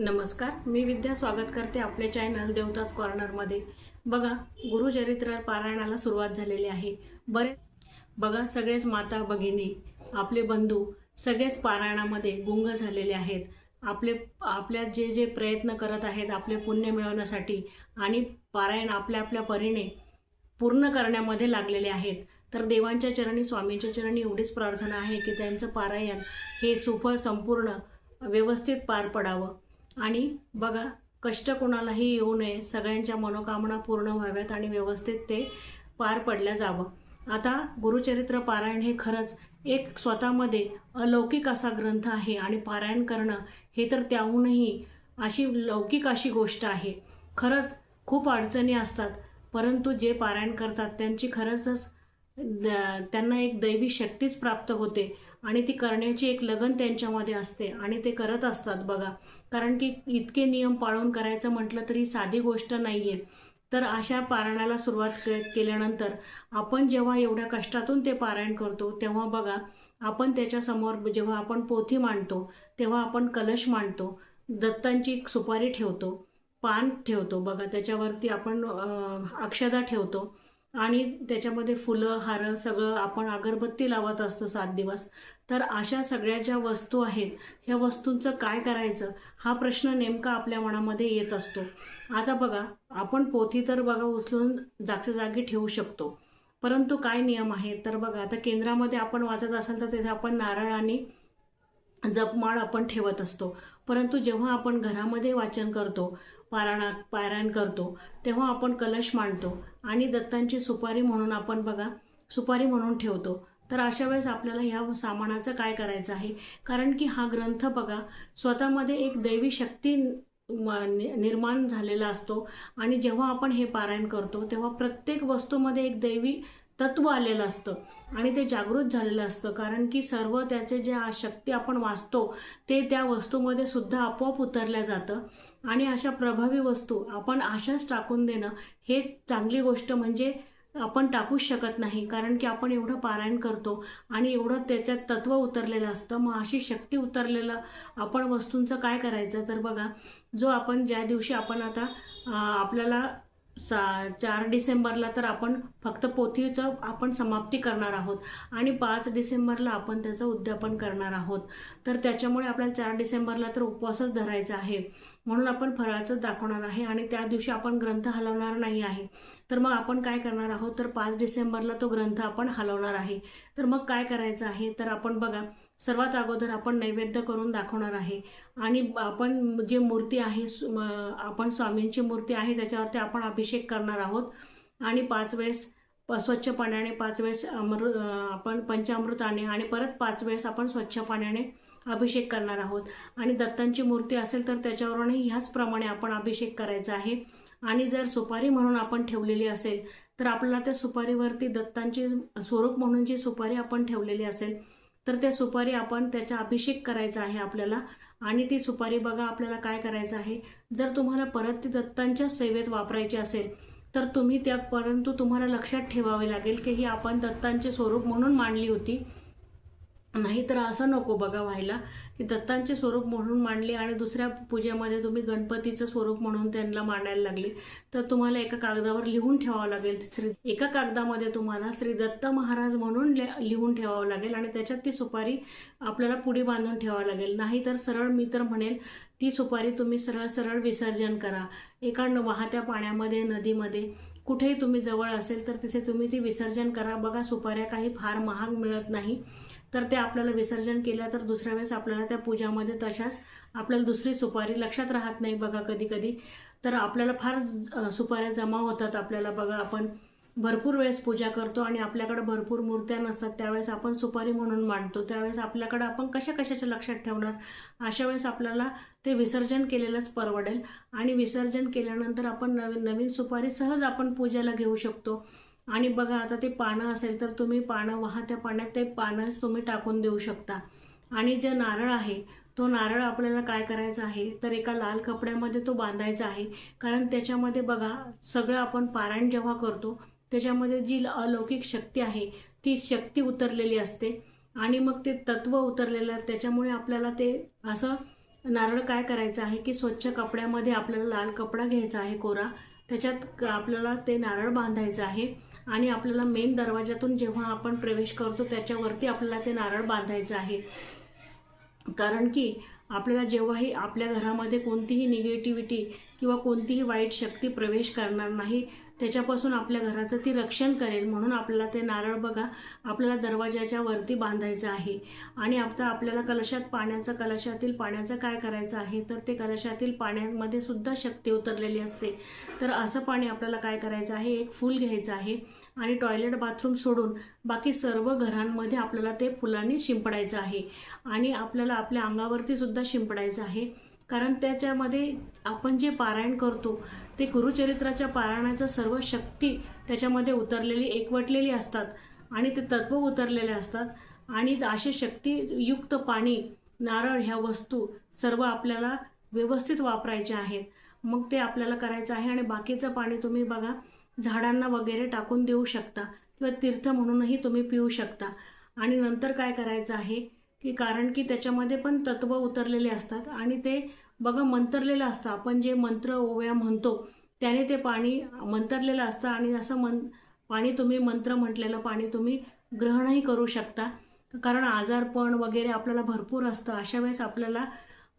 नमस्कार मी विद्या स्वागत करते आपले चॅनल देवताज कॉर्नरमध्ये बघा गुरुचरित्र पारायणाला सुरुवात झालेली आहे. बरे बघा सगळेच माता भगिनी आपले बंधू सगळेच पारायणामध्ये गुंग झालेले आहेत. आपले आपल्या जे जे प्रयत्न करत आहेत आपले पुण्य मिळवण्यासाठी आणि पारायण आपल्या आपल्या परीने पूर्ण करण्यामध्ये लागलेले आहेत. तर देवांच्या चरणी स्वामींच्या चरणी एवढीच प्रार्थना आहे की त्यांचं पारायण हे सुफळ संपूर्ण व्यवस्थित पार पडावं. आणि बघा कष्ट कोणालाही येऊ नये. सगळ्यांच्या मनोकामना पूर्ण व्हाव्यात आणि व्यवस्थित ते पार पडल्या जावं. आता गुरुचरित्र पारायण हे खरंच एक स्वतःमध्ये अलौकिक असा ग्रंथ आहे आणि पारायण करणं हे तर त्याहूनही अशी लौकिक अशी गोष्ट आहे. खरंच खूप अडचणी असतात परंतु जे पारायण करतात त्यांची खरंचच द- त्यांना एक दैवी शक्तीच प्राप्त होते. आणि ती करण्याची एक लगन त्यांच्यामध्ये असते आणि ते करत असतात बघा. कारण की इतके नियम पाळून करायचं म्हटलं तरी साधी गोष्ट नाही आहे तर अशा पारायणाला सुरुवात के केल्यानंतर आपण जेव्हा एवढ्या कष्टातून ते पारायण करतो तेव्हा बघा आपण त्याच्यासमोर जेव्हा आपण पोथी मांडतो तेव्हा आपण कलश मांडतो दत्तांची एक सुपारी ठेवतो पान ठेवतो. बघा त्याच्यावरती आपण अक्षदा ठेवतो. आणि त्याच्यामध्ये फुलं हारं सगळं आपण अगरबत्ती लावत असतो सात दिवस. तर अशा सगळ्या ज्या वस्तू आहेत ह्या वस्तूंचं काय करायचं हा प्रश्न नेमका आपल्या मनामध्ये येत असतो. आता बघा आपण पोथी तर बघा उचलून जागच्या जागी ठेवू शकतो. परंतु काय नियम आहे तर बघा आता केंद्रामध्ये आपण वाचत असाल तर तिथे आपण नारळ आणि जपमाळ आपण ठेवत असतो. परंतु जेव्हा आपण घरामध्ये वाचन करतो पारायणात पारायण करतो तेव्हा आपण कलश मांडतो आणि दत्तांची सुपारी म्हणून आपण बघा सुपारी म्हणून ठेवतो. तर अशा वेळेस आपल्याला ह्या सामानाचं काय करायचं आहे? कारण की हा ग्रंथ बघा स्वतःमध्ये एक दैवी शक्ती म- नि- निर्माण झालेला असतो आणि जेव्हा आपण हे पारायण करतो तेव्हा प्रत्येक वस्तूमध्ये एक दैवी तत्व आलेलं असतं. आणि ते जागृत झालेलं असतं. कारण की सर्व त्याचे जे शक्ती आपण वाचतो ते त्या वस्तूमध्ये सुद्धा आपोआप उतरल्या जातं. आणि अशा प्रभावी वस्तू आपण अशाच टाकून देणं हे चांगली गोष्ट म्हणजे आपण टाकूच शकत नाही. कारण की आपण एवढं पारायण करतो आणि एवढं त्याच्यात तत्व उतरलेलं असतं. मग अशी शक्ती उतरलेलं आपण वस्तूंचं काय करायचं? तर बघा जो आपण ज्या दिवशी आपण आता आपल्याला सा चार डिसेंबरला तर आपण फक्त पोथीचं आपण समाप्ती करणार आहोत. आणि पाच डिसेंबरला आपण त्याचं उद्यापन करणार आहोत. तर त्याच्यामुळे आपल्याला चार डिसेंबरला तर उपवासच धरायचा आहे. म्हणून आपण फराळाचंच दाखवणार आहे आणि त्या दिवशी आपण ग्रंथ हलवणार नाही आहे. तर मग आपण काय करणार आहोत? तर पाच डिसेंबरला तो ग्रंथ आपण हलवणार आहे. तर मग काय करायचं आहे? तर आपण बघा सर्वात अगोदर आपण नैवेद्य करून दाखवणार आहे. आणि आपण जे मूर्ती आहे आपण स्वामींची मूर्ती आहे त्याच्यावरती आपण अभिषेक करणार आहोत. आणि पाच वेळेस प- स्वच्छ पाण्याने पाच वेळेस अमृत आपण पंचामृताने आणि परत पाच वेळेस आपण स्वच्छ पाण्याने अभिषेक करणार आहोत. आणि दत्तांची मूर्ती असेल तर त्याच्यावरूनही ह्याचप्रमाणे आपण अभिषेक करायचा आहे. आणि जर सुपारी म्हणून आपण ठेवलेली असेल तर आपल्याला त्या सुपारीवरती दत्तांची स्वरूप म्हणून जी सुपारी आपण ठेवलेली असेल तर त्या सुपारी आपण त्याचा अभिषेक करायचा आहे आपल्याला. आणि ती सुपारी बघा आपल्याला काय करायचं आहे. जर तुम्हाला परत ती दत्तांच्या सेवेत वापरायची असेल तर तुम्ही त्या परंतु तुम्हाला लक्षात ठेवावे लागेल की ही आपण दत्तांचे स्वरूप म्हणून मांडली होती. नाही तर असं नको बघा व्हायला की दत्तांचे स्वरूप म्हणून मांडली आणि दुसऱ्या पूजेमध्ये तुम्ही गणपतीचं स्वरूप म्हणून त्यांना मांडायला लागले तर तुम्हाला एका कागदावर लिहून ठेवावं लागेल. श्री एका कागदामध्ये तुम्हाला श्री दत्त महाराज म्हणून लि- लिहून ठेवावं लागेल आणि त्याच्यात ती सुपारी आपल्याला पुढे बांधून ठेवावं लागेल. नाही तर सरळ मी तर म्हणेल ती सुपारी तुम्ही सरळ सरळ विसर्जन करा. एका न- वाहत्या पाण्यामध्ये नदीमध्ये कुठेही तुम्ही जवळ असेल तर तिथे तुम्ही ती विसर्जन करा. बघा सुपाऱ्या काही फार महाग मिळत नाही. तर ते आपल्याला विसर्जन केल्या तर दुसऱ्या वेळेस आपल्याला त्या पूजामध्ये तशाच आपल्याला दुसरी सुपारी लक्षात राहत नाही बघा कधी कधी. तर आपल्याला फार सुपाऱ्या जमा होतात आपल्याला. बघा आपण भरपूर वेळेस पूजा करतो आणि आपल्याकडे भरपूर मूर्त्या नसतात त्यावेळेस आपण सुपारी म्हणून मांडतो. त्यावेळेस आपल्याकडे आपण कशा कशाच्या लक्षात ठेवणार? अशा वेळेस आपल्याला ते विसर्जन केलेलंच परवडेल. आणि विसर्जन केल्यानंतर आपण नवीन नवीन सुपारी सहज आपण पूजेला घेऊ शकतो. आणि बघा आता ते पानं असेल तर तुम्ही पानं वाहत्या पाण्यात ते पानंच तुम्ही टाकून देऊ शकता. आणि जे नारळ आहे तो नारळ आपल्याला काय करायचा आहे? तर एका लाल कपड्यामध्ये तो बांधायचा आहे. कारण त्याच्यामध्ये बघा सगळं आपण पारायण जेव्हा करतो त्याच्यामध्ये जी अलौकिक शक्ती आहे ती शक्ती उतरलेली असते. आणि मग ते तत्व उतरलेलं आहे त्याच्यामुळे आपल्याला ते असं नारळ काय करायचं आहे की स्वच्छ कपड्यामध्ये आपल्याला लाल कपडा घ्यायचा आहे कोरा. त्याच्यात आपल्याला ते नारळ बांधायचं आहे. आणि आपल्याला मेन दरवाजातून जेव्हा आपण प्रवेश करतो त्याच्यावरती आपल्याला ते नारळ बांधायचं आहे. कारण की आपल्याला जेव्हाही आपल्या घरामध्ये कोणतीही निगेटिव्हिटी किंवा कोणतीही वाईट शक्ती प्रवेश करणार नाही त्याच्यापासून आपल्या घराचं ती रक्षण करेल. म्हणून आपल्याला ते नारळ बघा आपल्याला दरवाजाच्या वरती बांधायचं आहे. आणि आता आपल्याला कलशात पाण्याचं कलशातील पाण्याचं काय करायचं आहे? तर ते कलशातील पाण्यामध्ये सुद्धा शक्ती उतरलेली असते. तर असं पाणी आपल्याला काय करायचं आहे? एक फूल घ्यायचं आहे आणि टॉयलेट बाथरूम सोडून बाकी सर्व घरांमध्ये आपल्याला ते फुलांनी शिंपडायचं आहे. आणि आपल्याला आपल्या अंगावरती सुद्धा शिंपडायचं आहे. कारण त्याच्यामध्ये आपण जे पारायण करतो ते गुरुचरित्राच्या पारायणाचं सर्व शक्ती त्याच्यामध्ये उतरलेली एकवटलेली असतात आणि ते तत्व उतरलेले असतात. आणि असे शक्तीयुक्त पाणी नारळ ह्या वस्तू सर्व आपल्याला व्यवस्थित वापरायच्या आहेत. मग ते आपल्याला करायचं आहे आणि बाकीचं पाणी तुम्ही बघा झाडांना वगैरे टाकून देऊ शकता किंवा तीर्थ म्हणूनही तुम्ही पिऊ शकता. आणि नंतर काय करायचं आहे? की कारण की त्याच्यामध्ये पण तत्व उतरलेले असतात आणि ते बघा मंतरलेलं असतं. आपण जे मंत्र ओव्या म्हणतो त्याने ते पाणी मंतरलेलं असतं आणि असं मन पाणी तुम्ही मंत्र म्हटलेलं पाणी तुम्ही ग्रहणही करू शकता. कारण आजारपण वगैरे आपल्याला भरपूर असतं. अशा वेळेस आपल्याला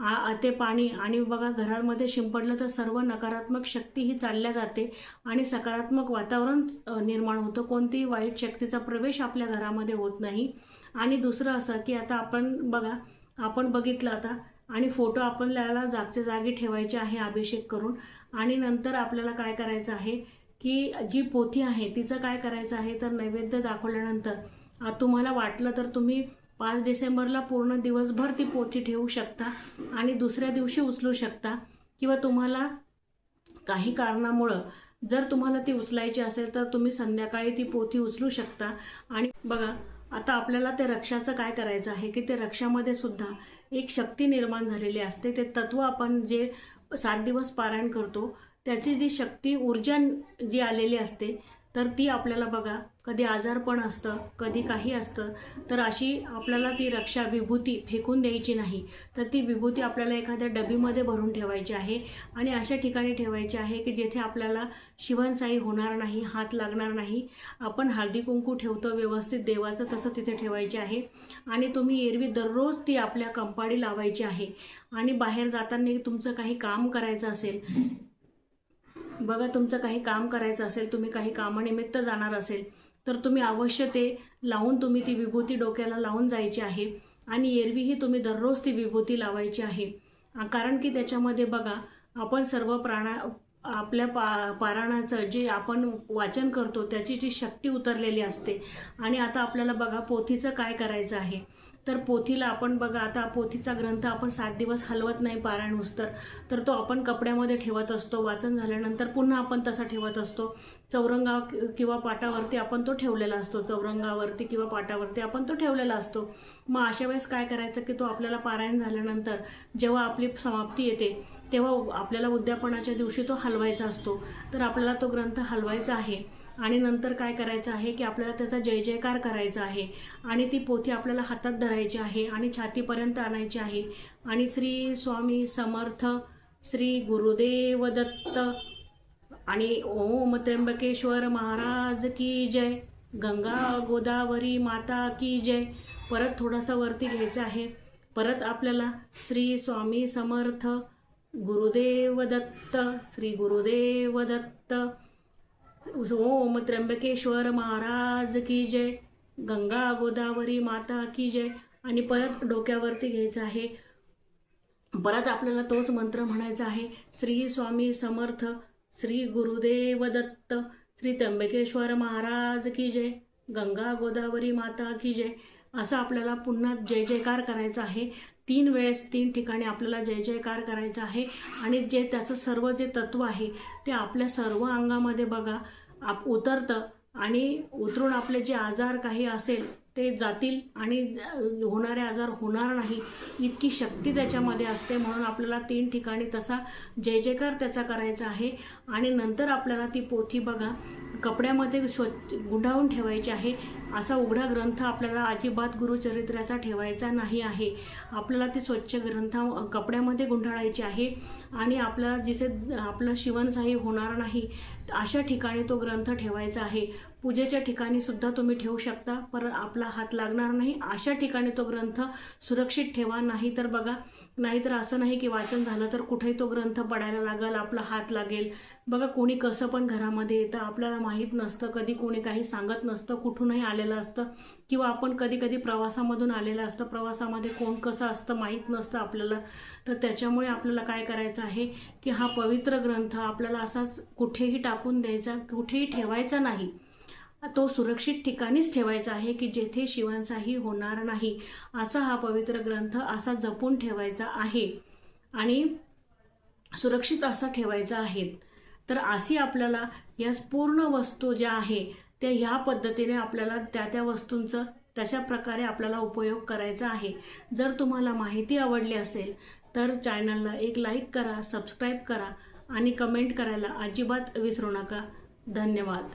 आ- ते पाणी. आणि बघा घरामध्ये शिंपडलं तर सर्व नकारात्मक शक्ती ही चालल्या जाते आणि सकारात्मक वातावरण निर्माण होतं. कोणतीही वाईट शक्तीचा प्रवेश आपल्या घरामध्ये होत नाही. आणि दुसरं असं की आता आपण बघा आपण बघितलं आता आणि फोटो आपल्याला जागच्या जागी ठेवायचे आहे अभिषेक करून. आणि नंतर आपल्याला काय करायचं आहे की जी पोथी आहे तिचं काय करायचं आहे तर नैवेद्य दाखवल्यानंतर तुम्हाला वाटलं तर तुम्ही पाच डिसेंबरला पूर्ण दिवसभर ती पोथी ठेवू शकता आणि दुसऱ्या दिवशी उचलू शकता किंवा तुम्हाला काही कारणामुळं जर तुम्हाला ती उचलायची असेल तर तुम्ही संध्याकाळी ती पोथी उचलू शकता. आणि बघा आता आपल्याला ते रक्षाचं काय करायचं आहे की ते रक्षामध्ये सुद्धा एक शक्ती निर्माण झालेली असते. ते तत्व आपण जे सात दिवस पारायण करतो त्याची जी शक्ती ऊर्जा जी आलेली असते तर ती आपल्याला बघा कधी आजारपण असतं कधी काही असतं तर अशी आपल्याला ती रक्षा विभूती फेकून द्यायची नाही. तर ती विभूती आपल्याला एखाद्या डबीमध्ये भरून ठेवायची आहे आणि अशा ठिकाणी ठेवायची आहे की जेथे आपल्याला शिवणसाई होणार नाही हात लागणार नाही. आपण हळदी कुंकू ठेवतो व्यवस्थित देवाचं तसं तिथे ठेवायचे आहे आणि तुम्ही एरवी दररोज ती आपल्या कंपाडी लावायची आहे. आणि बाहेर जाताना तुमचं काही काम करायचं असेल बघा तुमचं काही काम करायचं असेल तुम्ही काही कामानिमित्त जाणार असेल तर तुम्ही अवश्य ते लावून तुम्ही ती विभूती डोक्याला लावून जायची आहे आणि एरवीही तुम्ही दररोज ती विभूती लावायची आहे. कारण की त्याच्यामध्ये बघा आपण सर्व प्राणा आपल्या पा पारायणाचं जे आपण वाचन करतो त्याची जी शक्ती उतरलेली असते. आणि आता आपल्याला बघा पोथीचं काय करायचं आहे? तर पोथीला आपण बघा आता पोथीचा ग्रंथ आपण सात दिवस हलवत नाही पारायण उस्तर तर तो आपण कपड्यामध्ये ठेवत असतो वाचन झाल्यानंतर पुन्हा आपण तसा ठेवत असतो. चौरंगा किंवा पाटावरती आपण तो ठेवलेला असतो चौरंगावरती किंवा पाटावरती आपण तो ठेवलेला असतो. मग अशा वेळेस काय करायचं की तो आपल्याला पारायण झाल्यानंतर जेव्हा आपली समाप्ती येते तेव्हा आपल्याला उद्यापनाच्या दिवशी तो हलवायचा असतो. तर आपल्याला तो ग्रंथ हलवायचा आहे. आणि नंतर काय करायचं आहे की आपल्याला त्याचा जय जयकार करायचा आहे. आणि ती पोथी आपल्याला हातात धरायची आहे आणि छातीपर्यंत आणायची आहे. आणि श्री स्वामी समर्थ श्री गुरुदेव दत्त आणि ओम त्र्यंबकेश्वर महाराज की जय. गंगा गोदावरी माता की जय. परत थोडासा वरती घ्यायचं आहे. परत आपल्याला श्री स्वामी समर्थ गुरुदेव दत्त श्री गुरुदेव दत्त ओम त्र्यंबकेश्वर महाराज की जय गंगा गोदावरी माता की जय. आणि परत डोक्यावरती घ्यायचं आहे. परत आपल्याला तोच मंत्र म्हणायचा आहे. श्री स्वामी समर्थ श्री गुरुदेव दत्त श्री त्र्यंबकेश्वर महाराज की जय गंगा गोदावरी माता की जय. असं आपल्याला पुन्हा जय जयकार करायचा आहे. तीन वेळेस तीन ठिकाणी आपल्याला जय जयकार करायचा आहे. आणि जे त्याचं सर्व जे तत्व आहे ते आपल्या सर्व अंगामध्ये बघा. आप उतरतं आणि उतरून आपले जे आजार काही असेल ते जातील आणि होणारे आजार होणार नाही. इतकी शक्ती त्याच्यामध्ये असते म्हणून आपल्याला तीन ठिकाणी तसा जय जयकार त्याचा करायचा आहे. आणि नंतर आपल्याला ती पोथी बघा. कपड्यामध्ये स्वच्छ गुंडाळून ठेवायची आहे. असा उघडा ग्रंथ आपल्याला अजिबात गुरुचरित्राचा ठेवायचा नाही आहे. आपल्याला ते स्वच्छ ग्रंथ कपड्यामध्ये गुंढाळायचे आहे आणि आपल्याला जिथे आपलं शिवणसाही होणार नाही अशा ठिकाणी तो ग्रंथ ठेवायचा आहे. पूजेच्या ठिकाणी सुद्धा तुम्ही ठेवू शकता पर आपला हात लागणार नाही. अशा ठिकाणी तो ग्रंथ सुरक्षित ठेवा. नाही तर बघा नाहीतर असं नाही की वाचन झालं तर कुठेही तो ग्रंथ पडायला लागेल आपला हात लागेल. बघा कोणी कसं पण घरामध्ये येतं आपल्याला माहीत नसतं कधी कोणी काही सांगत नसतं कुठूनही आलेलं असतं. किंवा आपण कधी कधी प्रवासामधून आलेलं असतं. प्रवासामध्ये कोण कसं असतं माहीत नसतं आपल्याला. तर त्याच्यामुळे आपल्याला काय करायचं आहे की हा पवित्र ग्रंथ आपल्याला असाच कुठेही टाकून द्यायचा कुठेही ठेवायचा नाही. तो सुरक्षित ठिकाणीच ठेवायचा आहे की जेथे शिवांचाही होणार नाही. असा हा पवित्र ग्रंथ असा जपून ठेवायचा आहे. आणि सुरक्षित असा ठेवायचा आहे. तर अशी आपल्याला या पूर्ण वस्तू ज्या आहे त्या ह्या पद्धतीने आपल्याला त्या त्या वस्तूंचं तशा प्रकारे आपल्याला उपयोग करायचा आहे. जर तुम्हाला माहिती आवडली असेल तर चॅनलला एक लाईक करा सबस्क्राईब करा आणि कमेंट करायला अजिबात विसरू नका. धन्यवाद.